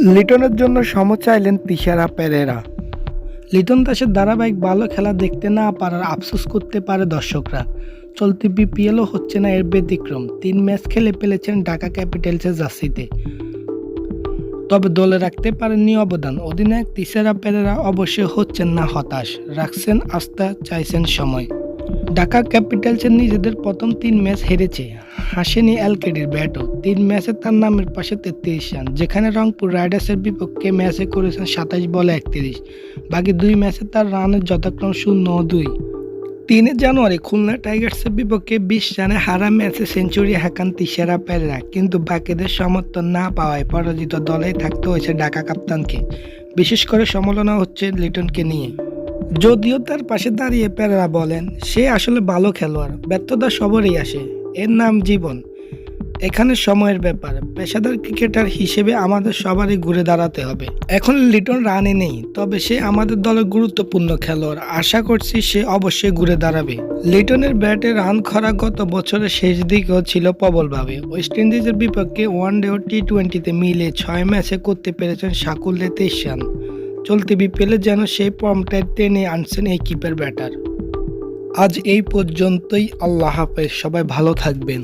লিটনের জন্য সম চাইলেন তিশারা পেরেরা। লিটন দাসের ধারাবাহিক ভালো খেলা দেখতে না পারার আফসোস করতে পারে দর্শকরা। চলতি বিপিএলও হচ্ছে না এর ব্যতিক্রম। তিন ম্যাচ খেলে ফেলেছেন ঢাকা ক্যাপিটালসের জার্সিতে। তবে দলে রাখতে পারেননি অবদান। অধিনায়ক তিসারা পেরেরা অবশ্যই হচ্ছেন না হতাশ। রাখছেন আস্থা, চাইছেন সময়। ঢাকা ক্যাপিটালসের নিজেদের প্রথম তিন ম্যাচ হেরেছে হাসেনি এলকেডির ব্যাটও। তিন ম্যাচে তার নামের পাশে তেত্রিশ রান, যেখানে রংপুর রাইডার্সের বিপক্ষে ম্যাচে করেছেন সাতাশ বলে একত্রিশ। বাকি দুই ম্যাচে তার রানের যথাক্রম শূন্য দুই। তিনে জানুয়ারি খুলনা টাইগার্সের বিপক্ষে বিশ রানে হারা ম্যাচে সেঞ্চুরি হাঁকান তিশারা পেরেরা, কিন্তু বাকিদের সমর্থন না পাওয়ায় পরাজিত দলেই থাকতে হয়েছে ঢাকা কাপ্তানকে। বিশেষ করে সমালোচনা হচ্ছে লিটনকে নিয়ে। যদিও তার পাশে দাঁড়িয়ে পেরেরা বলেন, সে আসলে ভালো খেলোয়াড়, ব্যর্থতা সবারই আসে। এর নাম জীবন। এখানে সময়ের ব্যাপার। পেশাদার ক্রিকেটার হিসেবে আমাদের সবারই ঘুরে দাঁড়াতে হবে। এখন লিটন রানে নেই, তবে সে আমাদের দলের গুরুত্বপূর্ণ খেলোয়াড়। আশা করছি সে অবশ্যই ঘুরে দাঁড়াবে। লিটনের ব্যাটে রান খরা গত বছরের শেষ দিকেও ছিল প্রবলভাবে। ওয়েস্ট ইন্ডিজের বিপক্ষে ওয়ানডে ও টি টোয়েন্টিতে মিলে ছয় ম্যাচে করতে পেরেছেন সাকুল্যে তেইশ রান। চলতি বিপিএলে যেন সেই ফর্মটাই টেনে আনছেন এই কিপের ব্যাটার আজ এই পর্যন্তই, আল্লাহ হাফেজ, সবাই ভালো থাকবেন।